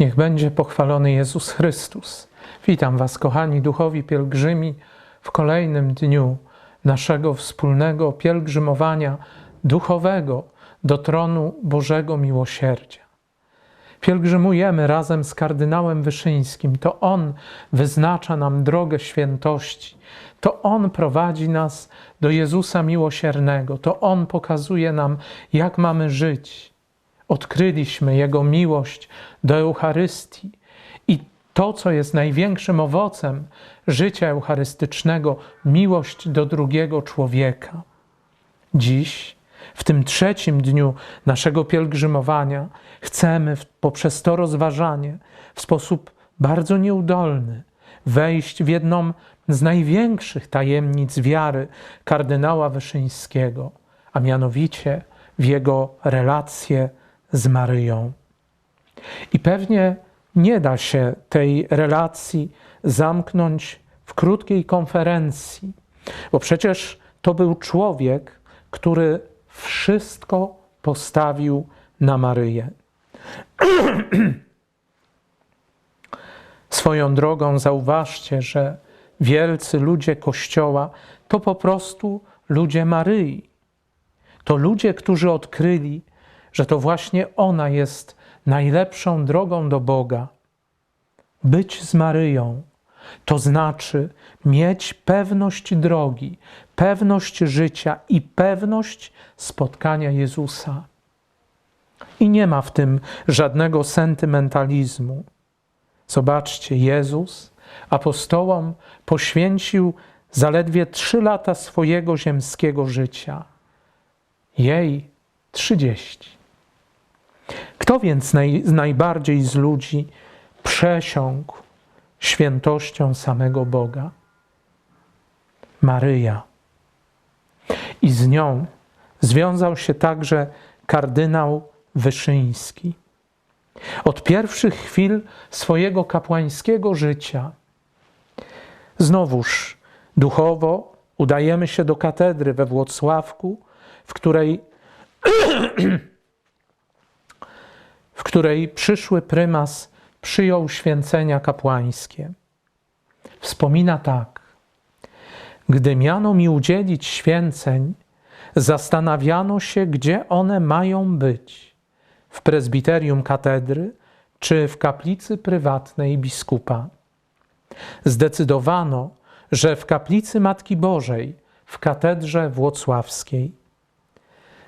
Niech będzie pochwalony Jezus Chrystus. Witam Was, kochani duchowi pielgrzymi, w kolejnym dniu naszego wspólnego pielgrzymowania duchowego do tronu Bożego Miłosierdzia. Pielgrzymujemy razem z kardynałem Wyszyńskim. To on wyznacza nam drogę świętości. To on prowadzi nas do Jezusa Miłosiernego. To on pokazuje nam, jak mamy żyć. Odkryliśmy Jego miłość do Eucharystii. I to, co jest największym owocem życia eucharystycznego, miłość do drugiego człowieka. Dziś, w tym trzecim dniu naszego pielgrzymowania, chcemy poprzez to rozważanie w sposób bardzo nieudolny wejść w jedną z największych tajemnic wiary kardynała Wyszyńskiego, a mianowicie w jego relacje z Maryją. I pewnie nie da się tej relacji zamknąć w krótkiej konferencji, bo przecież to był człowiek, który wszystko postawił na Maryję. Swoją drogą zauważcie, że wielcy ludzie Kościoła to po prostu ludzie Maryi. To ludzie, którzy odkryli, że to właśnie ona jest najlepszą drogą do Boga. Być z Maryją to znaczy mieć pewność drogi, pewność życia i pewność spotkania Jezusa. I nie ma w tym żadnego sentymentalizmu. Zobaczcie, Jezus apostołom poświęcił zaledwie trzy lata swojego ziemskiego życia. Jej trzydzieści. Kto więc naj, najbardziej z ludzi przesiąkł świętością samego Boga? Maryja. I z nią związał się także kardynał Wyszyński. Od pierwszych chwil swojego kapłańskiego życia, znowuż duchowo udajemy się do katedry we Włocławku, w której w której przyszły prymas przyjął święcenia kapłańskie. Wspomina tak: Gdy miano mi udzielić święceń, zastanawiano się, gdzie one mają być w prezbiterium katedry czy w kaplicy prywatnej biskupa. Zdecydowano, że w kaplicy Matki Bożej w katedrze włocławskiej.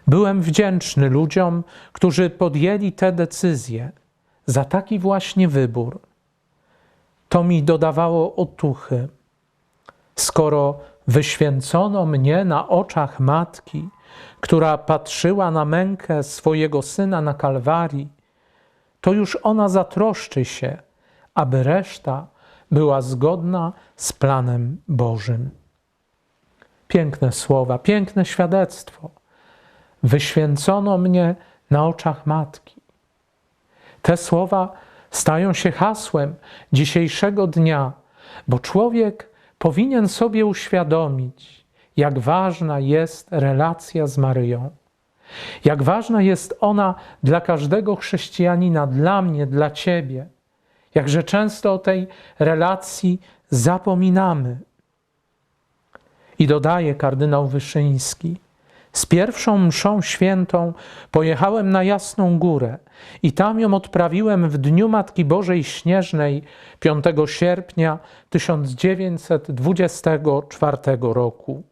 Byłem wdzięczny ludziom, którzy podjęli te decyzje za taki właśnie wybór. To mi dodawało otuchy. Skoro wyświęcono mnie na oczach matki, która patrzyła na mękę swojego syna na Kalwarii, to już ona zatroszczy się, aby reszta była zgodna z planem Bożym. Piękne słowa, piękne świadectwo wyświęcono mnie na oczach matki. Te słowa stają się hasłem dzisiejszego dnia, bo człowiek powinien sobie uświadomić, jak ważna jest relacja z Maryją. Jak ważna jest ona dla każdego chrześcijanina, dla mnie, dla ciebie. Jakże często o tej relacji zapominamy. I dodaje kardynał Wyszyński: z pierwszą mszą świętą pojechałem na Jasną Górę i tam ją odprawiłem w Dniu Matki Bożej Śnieżnej 5 sierpnia 1924 roku.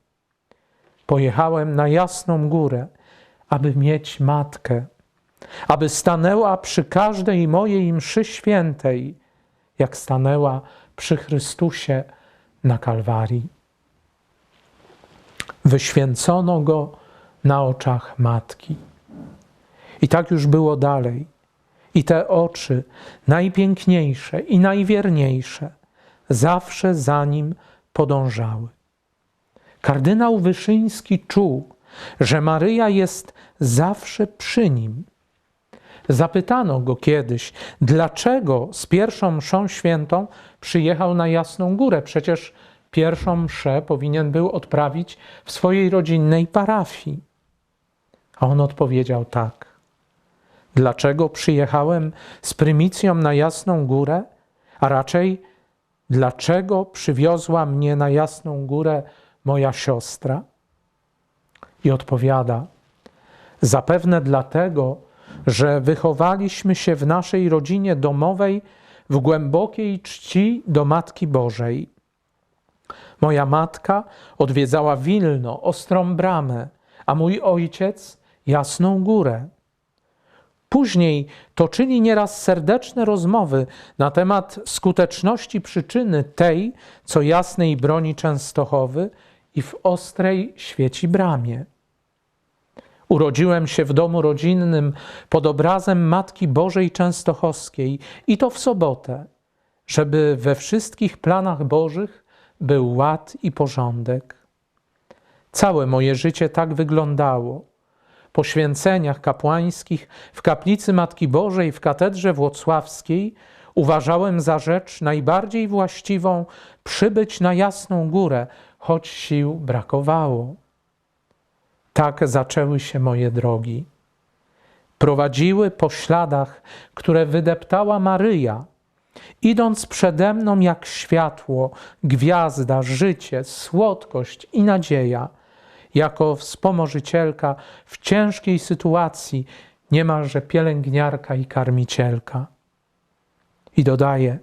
Pojechałem na Jasną Górę, aby mieć matkę, aby stanęła przy każdej mojej mszy świętej, jak stanęła przy Chrystusie na Kalwarii. Wyświęcono go na oczach matki. I tak już było dalej. I te oczy, najpiękniejsze i najwierniejsze, zawsze za nim podążały. Kardynał Wyszyński czuł, że Maryja jest zawsze przy nim. Zapytano go kiedyś, dlaczego z pierwszą mszą świętą przyjechał na Jasną Górę. Przecież pierwszą mszę powinien był odprawić w swojej rodzinnej parafii. A on odpowiedział tak: Dlaczego przyjechałem z prymicją na Jasną Górę, a raczej dlaczego przywiozła mnie na Jasną Górę moja siostra? I odpowiada: Zapewne dlatego, że wychowaliśmy się w naszej rodzinie domowej w głębokiej czci do Matki Bożej. Moja matka odwiedzała Wilno, Ostrą Bramę, a mój ojciec Jasną Górę. Później toczyli nieraz serdeczne rozmowy na temat skuteczności przyczyny tej, co jasnej broni Częstochowy i w ostrej świeci bramie. Urodziłem się w domu rodzinnym pod obrazem Matki Bożej Częstochowskiej i to w sobotę, żeby we wszystkich planach Bożych był ład i porządek. Całe moje życie tak wyglądało. Po święceniach kapłańskich w kaplicy Matki Bożej w katedrze włocławskiej uważałem za rzecz najbardziej właściwą przybyć na Jasną Górę, choć sił brakowało. Tak zaczęły się moje drogi. Prowadziły po śladach, które wydeptała Maryja, idąc przede mną jak światło, gwiazda, życie, słodkość i nadzieja, jako wspomożycielka w ciężkiej sytuacji, niemalże pielęgniarka i karmicielka. I dodaje,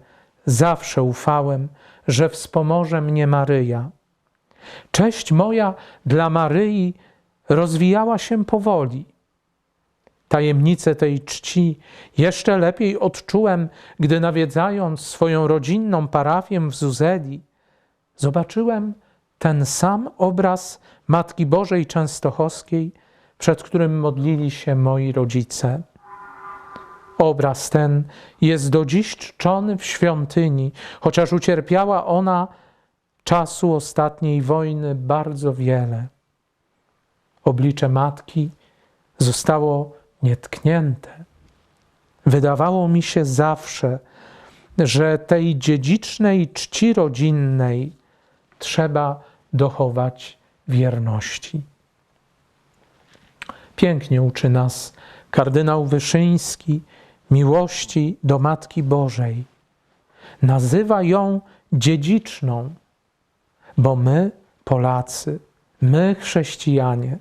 zawsze ufałem, że wspomoże mnie Maryja. Cześć moja dla Maryi rozwijała się powoli. Tajemnicę tej czci jeszcze lepiej odczułem, gdy nawiedzając swoją rodzinną parafię w Zuzeli, zobaczyłem ten sam obraz Matki Bożej Częstochowskiej, przed którym modlili się moi rodzice. Obraz ten jest do dziś czczony w świątyni, chociaż ucierpiała ona czasu ostatniej wojny bardzo wiele. Oblicze matki zostało nietknięte. Wydawało mi się zawsze, że tej dziedzicznej czci rodzinnej trzeba dochować wierności. Pięknie uczy nas kardynał Wyszyński miłości do Matki Bożej. Nazywa ją dziedziczną, bo my, Polacy, my, chrześcijanie,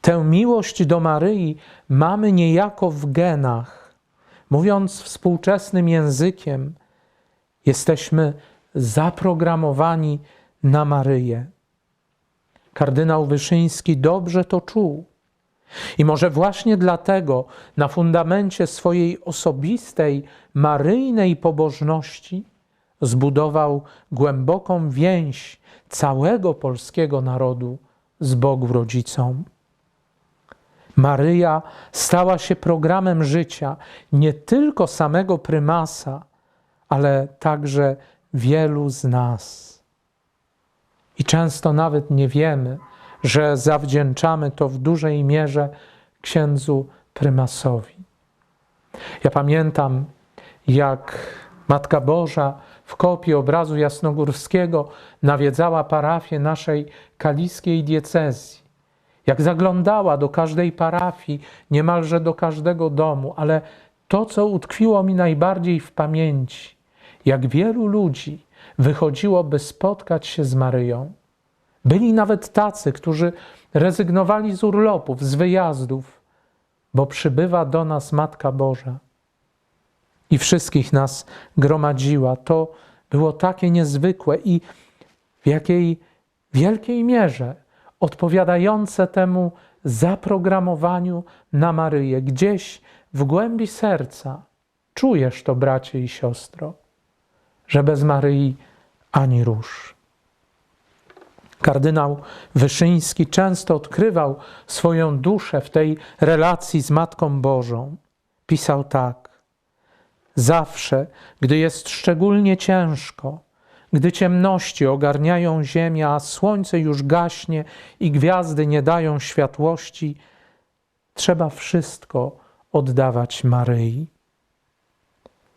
Tę miłość do Maryi mamy niejako w genach. Mówiąc współczesnym językiem, jesteśmy zaprogramowani na Maryję. Kardynał Wyszyński dobrze to czuł. I może właśnie dlatego na fundamencie swojej osobistej, maryjnej pobożności zbudował głęboką więź całego polskiego narodu z Bogów rodzicą. Maryja stała się programem życia nie tylko samego prymasa, ale także wielu z nas. I często nawet nie wiemy, że zawdzięczamy to w dużej mierze księdzu prymasowi. Ja pamiętam, jak Matka Boża w kopii obrazu jasnogórskiego nawiedzała parafię naszej kaliskiej diecezji jak zaglądała do każdej parafii, niemalże do każdego domu, ale to, co utkwiło mi najbardziej w pamięci, jak wielu ludzi wychodziło, by spotkać się z Maryją. Byli nawet tacy, którzy rezygnowali z urlopów, z wyjazdów, bo przybywa do nas Matka Boża i wszystkich nas gromadziła. To było takie niezwykłe i w jakiej wielkiej mierze odpowiadające temu zaprogramowaniu na Maryję. Gdzieś w głębi serca czujesz to, bracie i siostro, że bez Maryi ani rusz. Kardynał Wyszyński często odkrywał swoją duszę w tej relacji z Matką Bożą. Pisał tak: Zawsze, gdy jest szczególnie ciężko, gdy ciemności ogarniają ziemię, a słońce już gaśnie i gwiazdy nie dają światłości, trzeba wszystko oddawać Maryi.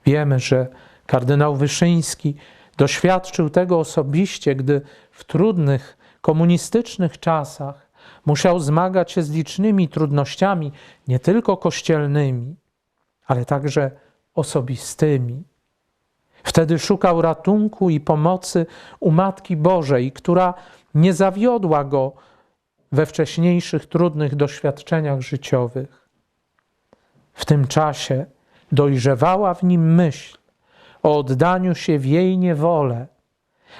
Wiemy, że kardynał Wyszyński doświadczył tego osobiście, gdy w trudnych, komunistycznych czasach musiał zmagać się z licznymi trudnościami, nie tylko kościelnymi, ale także osobistymi. Wtedy szukał ratunku i pomocy u Matki Bożej, która nie zawiodła go we wcześniejszych trudnych doświadczeniach życiowych. W tym czasie dojrzewała w nim myśl o oddaniu się w jej niewolę,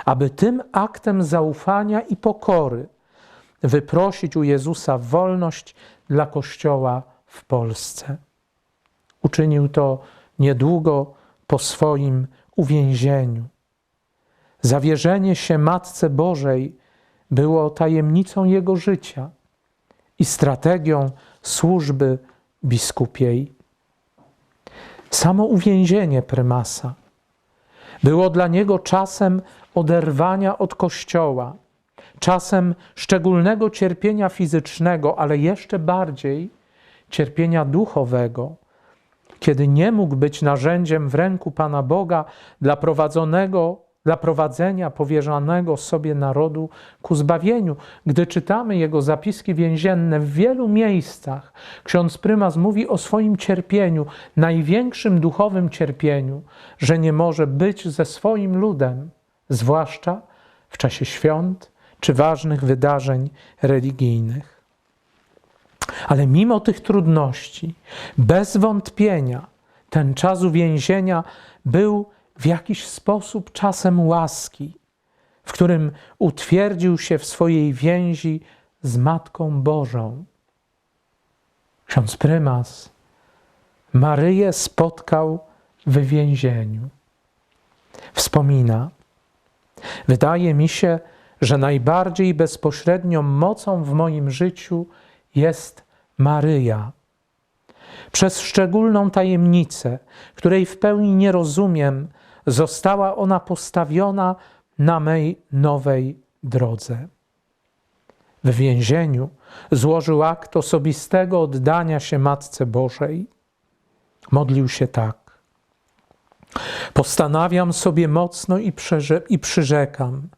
aby tym aktem zaufania i pokory wyprosić u Jezusa wolność dla Kościoła w Polsce. Uczynił to niedługo po swoim uwięzieniu. Zawierzenie się Matce Bożej było tajemnicą jego życia i strategią służby biskupiej. Samo uwięzienie prymasa było dla niego czasem oderwania od Kościoła, czasem szczególnego cierpienia fizycznego, ale jeszcze bardziej cierpienia duchowego, kiedy nie mógł być narzędziem w ręku Pana Boga dla prowadzonego, dla prowadzenia powierzonego sobie narodu ku zbawieniu. Gdy czytamy jego zapiski więzienne w wielu miejscach, ksiądz prymas mówi o swoim cierpieniu, największym duchowym cierpieniu, że nie może być ze swoim ludem, zwłaszcza w czasie świąt czy ważnych wydarzeń religijnych. Ale mimo tych trudności, bez wątpienia, ten czas uwięzienia był w jakiś sposób czasem łaski, w którym utwierdził się w swojej więzi z Matką Bożą. Ksiądz prymas Maryję spotkał w więzieniu. Wspomina: Wydaje mi się, że najbardziej bezpośrednią mocą w moim życiu jest Maryja. Przez szczególną tajemnicę, której w pełni nie rozumiem, została ona postawiona na mej nowej drodze. W więzieniu złożył akt osobistego oddania się Matce Bożej. Modlił się tak. Postanawiam sobie mocno i, i przyrzekam,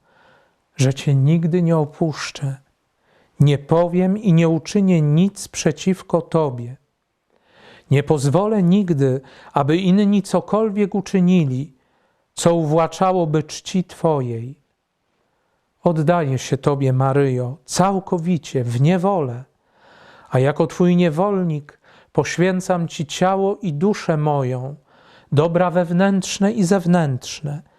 że Cię nigdy nie opuszczę nie powiem i nie uczynię nic przeciwko Tobie. Nie pozwolę nigdy, aby inni cokolwiek uczynili, co uwłaczałoby czci Twojej. Oddaję się Tobie, Maryjo, całkowicie w niewolę, a jako Twój niewolnik poświęcam Ci ciało i duszę moją, dobra wewnętrzne i zewnętrzne –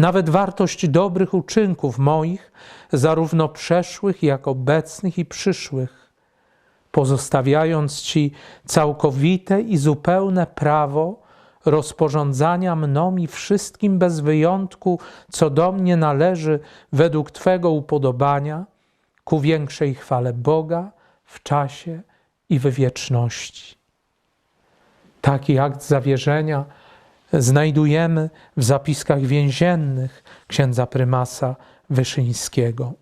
nawet wartość dobrych uczynków moich, zarówno przeszłych, jak obecnych i przyszłych, pozostawiając Ci całkowite i zupełne prawo rozporządzania mną i wszystkim bez wyjątku, co do mnie należy według Twego upodobania, ku większej chwale Boga w czasie i w wieczności. Taki akt zawierzenia znajdujemy w zapiskach więziennych księdza prymasa Wyszyńskiego.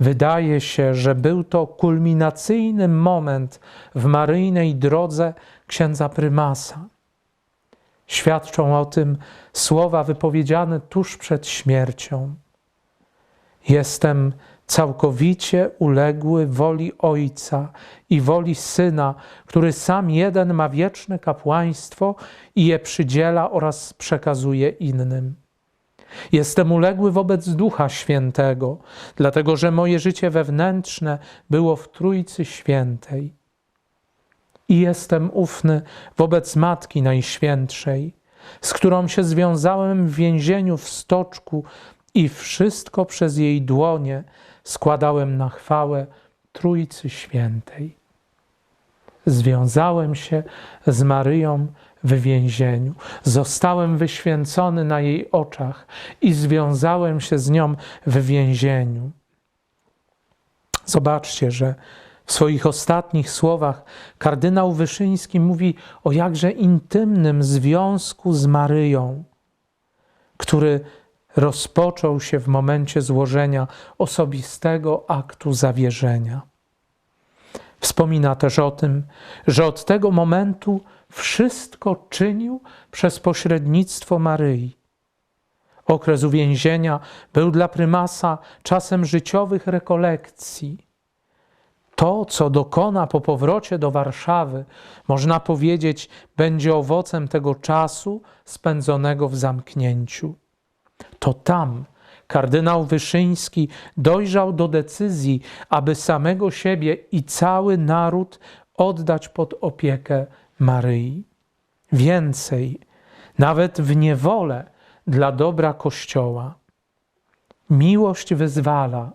Wydaje się, że był to kulminacyjny moment w maryjnej drodze księdza prymasa. Świadczą o tym słowa wypowiedziane tuż przed śmiercią. Jestem całkowicie uległy woli Ojca i woli Syna, który sam jeden ma wieczne kapłaństwo i je przydziela oraz przekazuje innym. Jestem uległy wobec Ducha Świętego, dlatego że moje życie wewnętrzne było w Trójcy Świętej. I jestem ufny wobec Matki Najświętszej, z którą się związałem w więzieniu w stoczku i wszystko przez jej dłonie składałem na chwałę Trójcy Świętej. Związałem się z Maryją w więzieniu. Zostałem wyświęcony na jej oczach i związałem się z nią w więzieniu. Zobaczcie, że w swoich ostatnich słowach kardynał Wyszyński mówi o jakże intymnym związku z Maryją, który rozpoczął się w momencie złożenia osobistego aktu zawierzenia. Wspomina też o tym, że od tego momentu wszystko czynił przez pośrednictwo Maryi. Okres uwięzienia był dla prymasa czasem życiowych rekolekcji. To, co dokona po powrocie do Warszawy, można powiedzieć, będzie owocem tego czasu spędzonego w zamknięciu. To tam kardynał Wyszyński dojrzał do decyzji, aby samego siebie i cały naród oddać pod opiekę Maryi. Więcej, nawet w niewolę dla dobra Kościoła. Miłość wyzwala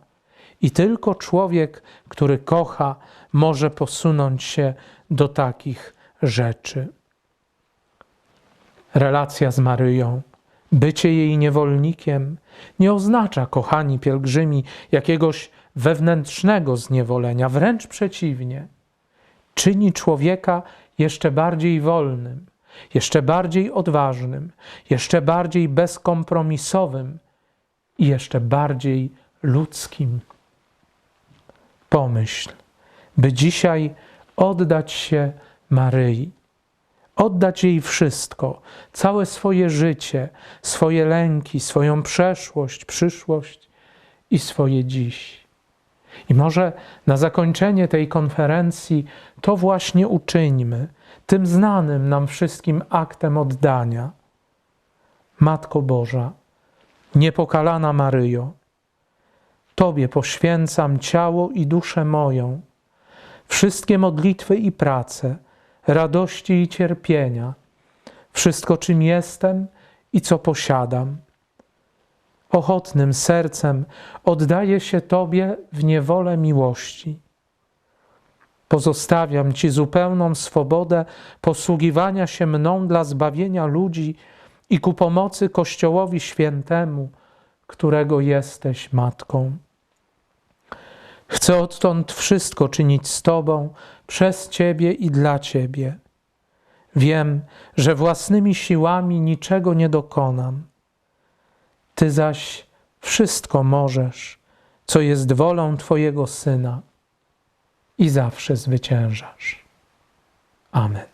i tylko człowiek, który kocha, może posunąć się do takich rzeczy. Relacja z Maryją, bycie jej niewolnikiem nie oznacza, kochani pielgrzymi, jakiegoś wewnętrznego zniewolenia, wręcz przeciwnie. Czyni człowieka jeszcze bardziej wolnym, jeszcze bardziej odważnym, jeszcze bardziej bezkompromisowym i jeszcze bardziej ludzkim. Pomyśl, by dzisiaj oddać się Maryi, oddać jej wszystko, całe swoje życie, swoje lęki, swoją przeszłość, przyszłość i swoje dziś. I może na zakończenie tej konferencji to właśnie uczyńmy, tym znanym nam wszystkim aktem oddania. Matko Boża, niepokalana Maryjo, Tobie poświęcam ciało i duszę moją, wszystkie modlitwy i prace, radości i cierpienia, wszystko czym jestem i co posiadam. Ochotnym sercem oddaję się Tobie w niewolę miłości. Pozostawiam Ci zupełną swobodę posługiwania się mną dla zbawienia ludzi i ku pomocy Kościołowi Świętemu, którego jesteś Matką. Chcę odtąd wszystko czynić z Tobą, przez Ciebie i dla Ciebie. Wiem, że własnymi siłami niczego nie dokonam. Ty zaś wszystko możesz, co jest wolą Twojego Syna i zawsze zwyciężasz. Amen.